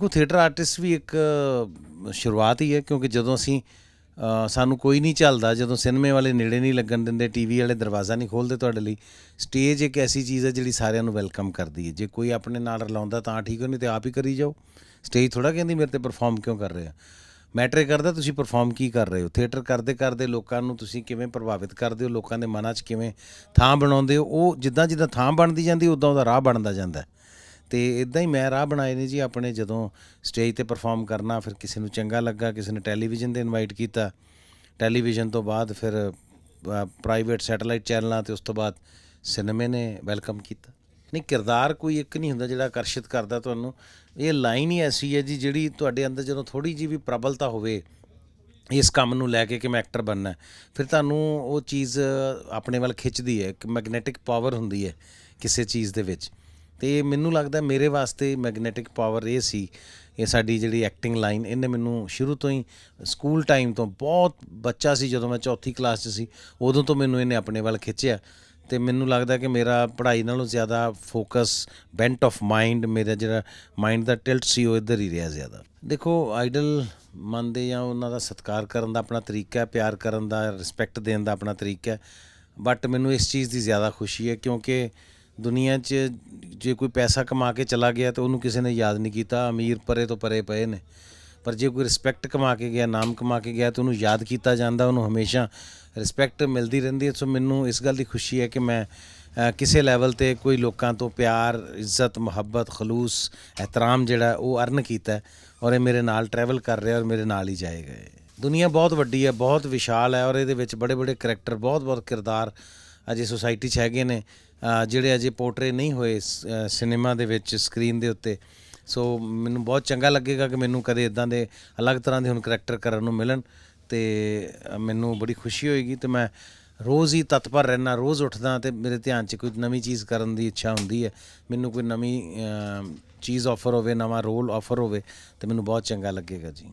ਕੋ theatre artist ਵੀ ਇੱਕ ਸ਼ੁਰੂਆਤ ਹੀ ਹੈ, ਕਿਉਂਕਿ ਜਦੋਂ ਅਸੀਂ ਸਾਨੂੰ ਕੋਈ ਨਹੀਂ ਚੱਲਦਾ, ਜਦੋਂ ਸਿਨੇਮੇ ਵਾਲੇ ਨੇੜੇ ਨਹੀਂ ਲੱਗਣ ਦਿੰਦੇ ਟੀਵੀ ਵਾਲੇ ਦਰਵਾਜ਼ਾ ਨਹੀਂ ਖੋਲਦੇ ਤੁਹਾਡੇ ਲਈ ਸਟੇਜ ਇੱਕ ਐਸੀ ਚੀਜ਼ ਹੈ ਜਿਹੜੀ ਸਾਰਿਆਂ ਨੂੰ ਵੈਲਕਮ ਕਰਦੀ ਹੈ। ਜੇ ਕੋਈ ਆਪਣੇ ਨਾਲ ਰਲਾਉਂਦਾ ਤਾਂ ਠੀਕ ਹੋ, ਨਹੀਂ ਤੇ ਆਪ ਹੀ ਕਰੀ ਜਾਓ। ਸਟੇਜ ਥੋੜਾ ਕਹਿੰਦੀ, ਮੇਰੇ ਤੇ ਪਰਫਾਰਮ ਕਿਉਂ ਕਰ ਰਹੇ ਆ? ਮੈਟਰ ਕਰਦਾ, ਤੁਸੀਂ ਪਰਫਾਰਮ ਕੀ ਕਰ ਰਹੇ ਹੋ? ਥੀਏਟਰ ਕਰਦੇ ਕਰਦੇ ਲੋਕਾਂ ਨੂੰ ਤੁਸੀਂ ਕਿਵੇਂ ਪ੍ਰਭਾਵਿਤ ਕਰਦੇ ਹੋ? ਲੋਕਾਂ ਦੇ ਮਨਾਂ 'ਚ ਕਿਵੇਂ ਥਾਂ ਬਣਾਉਂਦੇ ਹੋ? ਉਹ ਜਿੱਦਾਂ ਜਿੱਦਾਂ ਥਾਂ ਬਣਦੀ ਜਾਂਦੀ, ਉਦਾਂ ਉਹਦਾ ਰਾਹ ਬਣਦਾ ਜਾਂਦਾ ਤੇ ਇਦਾਂ ਹੀ ਮੈਂ ਰਾਹ ਬਣਾਏ ਨੇ ਜੀ ਆਪਣੇ ਜਦੋਂ ਸਟੇਜ ਤੇ ਪਰਫਾਰਮ ਕਰਨਾ, ਫਿਰ ਕਿਸੇ ਨੂੰ ਚੰਗਾ ਲੱਗਾ, ਕਿਸੇ ਨੇ ਟੈਲੀਵਿਜ਼ਨ ਤੇ ਇਨਵਾਈਟ ਕੀਤਾ ਟੈਲੀਵਿਜ਼ਨ ਤੋਂ ਬਾਅਦ ਫਿਰ ਪ੍ਰਾਈਵੇਟ ਸੈਟਲਾਈਟ ਚੈਨਲਾਂ ਤੇ ਉਸ ਤੋਂ ਬਾਅਦ ਸਿਨੇਮੇ ਨੇ ਵੈਲਕਮ ਕੀਤਾ। ਨਹੀਂ, ਕਿਰਦਾਰ ਕੋਈ ਇੱਕ ਨਹੀਂ ਹੁੰਦਾ ਜਿਹੜਾ ਆਕਰਸ਼ਿਤ ਕਰਦਾ ਤੁਹਾਨੂੰ। ਇਹ ਲਾਈਨ ਹੀ ਐਸੀ ਹੈ ਜੀ ਜਿਹੜੀ ਤੁਹਾਡੇ ਅੰਦਰ ਜਦੋਂ ਥੋੜੀ ਜਿਹੀ ਵੀ ਪ੍ਰਬਲਤਾ ਹੋਵੇ, ਇਸ ਕੰਮ ਨੂੰ ਲੈ ਕੇ ਕਿ ਮੈਂ ਐਕਟਰ ਬਣਨਾ ਫਿਰ ਤੁਹਾਨੂੰ ਉਹ ਚੀਜ਼ ਆਪਣੇ ਵੱਲ ਖਿੱਚਦੀ ਹੈ, ਇੱਕ ਮੈਗਨੈਟਿਕ ਪਾਵਰ ਹੁੰਦੀ ਹੈ ਕਿਸੇ ਚੀਜ਼ ਦੇ ਵਿੱਚ। ਤੇ ਮੈਨੂੰ ਲੱਗਦਾ ਮੇਰੇ ਵਾਸਤੇ ਮੈਗਨੈਟਿਕ ਪਾਵਰ ਇਹ ਸੀ, ਇਹ ਸਾਡੀ ਜਿਹੜੀ ਐਕਟਿੰਗ ਲਾਈਨ ਇਹਨੇ ਮੈਨੂੰ ਸ਼ੁਰੂ ਤੋਂ ਹੀ ਸਕੂਲ ਟਾਈਮ ਤੋਂ ਬਹੁਤ ਬੱਚਾ ਸੀ, ਜਦੋਂ ਮੈਂ ਚੌਥੀ ਕਲਾਸ 'ਚ ਸੀ, ਉਦੋਂ ਤੋਂ ਮੈਨੂੰ ਇਹਨੇ ਆਪਣੇ ਵੱਲ ਖਿੱਚਿਆ। ਤੇ ਮੈਨੂੰ ਲੱਗਦਾ ਕਿ ਮੇਰਾ ਪੜ੍ਹਾਈ ਨਾਲੋਂ ਜ਼ਿਆਦਾ ਫੋਕਸ ਬੈਂਟ ਆਫ ਮਾਈਂਡ ਮੇਰਾ ਜਿਹੜਾ ਮਾਈਂਡ ਦਾ ਟਿਲਟ ਸੀ, ਉਹ ਇੱਧਰ ਹੀ ਰਿਹਾ ਜ਼ਿਆਦਾ। ਦੇਖੋ ਆਈਡਲ ਮੰਨਦੇ ਜਾਂ ਉਹਨਾਂ ਦਾ ਸਤਿਕਾਰ ਕਰਨ ਦਾ ਆਪਣਾ ਤਰੀਕਾ ਹੈ ਪਿਆਰ ਕਰਨ ਦਾ ਰਿਸਪੈਕਟ ਦੇਣ ਦਾ ਆਪਣਾ ਤਰੀਕਾ ਹੈ ਬਟ ਮੈਨੂੰ ਇਸ ਚੀਜ਼ ਦੀ ਜ਼ਿਆਦਾ ਖੁਸ਼ੀ ਹੈ ਕਿਉਂਕਿ ਦੁਨੀਆ 'ਚ ਜੇ ਕੋਈ ਪੈਸਾ ਕਮਾ ਕੇ ਚਲਾ ਗਿਆ ਤਾਂ ਉਹਨੂੰ ਕਿਸੇ ਨੇ ਯਾਦ ਨਹੀਂ ਕੀਤਾ, ਅਮੀਰ ਪਰੇ ਤੋਂ ਪਰੇ ਪਏ ਨੇ। ਪਰ ਜੇ ਕੋਈ ਰਿਸਪੈਕਟ ਕਮਾ ਕੇ ਗਿਆ, ਨਾਮ ਕਮਾ ਕੇ ਗਿਆ ਤਾਂ ਉਹਨੂੰ ਯਾਦ ਕੀਤਾ ਜਾਂਦਾ, ਉਹਨੂੰ ਹਮੇਸ਼ਾ ਰਿਸਪੈਕਟ ਮਿਲਦੀ ਰਹਿੰਦੀ ਹੈ। ਸੋ ਮੈਨੂੰ ਇਸ ਗੱਲ ਦੀ ਖੁਸ਼ੀ ਹੈ ਕਿ ਮੈਂ ਕਿਸੇ ਲੈਵਲ ਤੇ ਕੋਈ ਲੋਕਾਂ ਤੋਂ ਪਿਆਰ, ਇੱਜ਼ਤ, ਮੁਹੱਬਤ, ਖਲੂਸ ehtaram ਜਿਹੜਾ ਉਹ ਅਰਨ ਕੀਤਾ ਔਰ ਇਹ ਮੇਰੇ ਨਾਲ ਟਰੈਵਲ ਕਰ ਰਿਹਾ ਔਰ ਮੇਰੇ ਨਾਲ ਹੀ ਜਾਏਗਾ ਦੁਨੀਆ ਬਹੁਤ ਵੱਡੀ ਹੈ, ਬਹੁਤ ਵਿਸ਼ਾਲ ਹੈ ਔਰ ਇਹਦੇ ਵਿੱਚ ਬੜੇ ਬੜੇ ਕਰੈਕਟਰ ਬਹੁਤ ਬਹੁਤ ਕਿਰਦਾਰ ਅਜੇ ਸੁਸਾਇਟੀ 'ਚ ਹੈਗੇ ਨੇ ਜਿਹੜੇ ਅਜੇ ਪੋਰਟਰੇ ਨਹੀਂ ਹੋਏ ਸਿਨੇਮਾ ਦੇ ਵਿੱਚ ਸਕਰੀਨ ਦੇ ਉੱਤੇ। ਸੋ ਮੈਨੂੰ ਬਹੁਤ ਚੰਗਾ ਲੱਗੇਗਾ ਕਿ ਮੈਨੂੰ ਕਦੇ ਇਦਾਂ ਦੇ ਅਲੱਗ ਤਰ੍ਹਾਂ ਦੇ ਹੁਣ ਕਰੈਕਟਰ ਕਰਨ ਨੂੰ ਮਿਲਣ ਤੇ ਮੈਨੂੰ ਬੜੀ ਖੁਸ਼ੀ ਹੋਏਗੀ ਤੇ ਮੈਂ ਰੋਜ਼ ਹੀ ਤਤਪਰ ਰਹਿਣਾ ਰੋਜ਼ ਉੱਠਦਾ ਤੇ ਮੇਰੇ ਧਿਆਨ 'ਚ ਕੋਈ ਨਵੀਂ ਚੀਜ਼ ਕਰਨ ਦੀ ਇੱਛਾ ਹੁੰਦੀ ਹੈ। ਮੈਨੂੰ ਕੋਈ ਨਵੀਂ ਚੀਜ਼ ਆਫਰ ਹੋਵੇ, ਨਵਾਂ ਰੋਲ ਆਫਰ ਹੋਵੇ ਤੇ ਮੈਨੂੰ ਬਹੁਤ ਚੰਗਾ ਲੱਗੇਗਾ ਜੀ।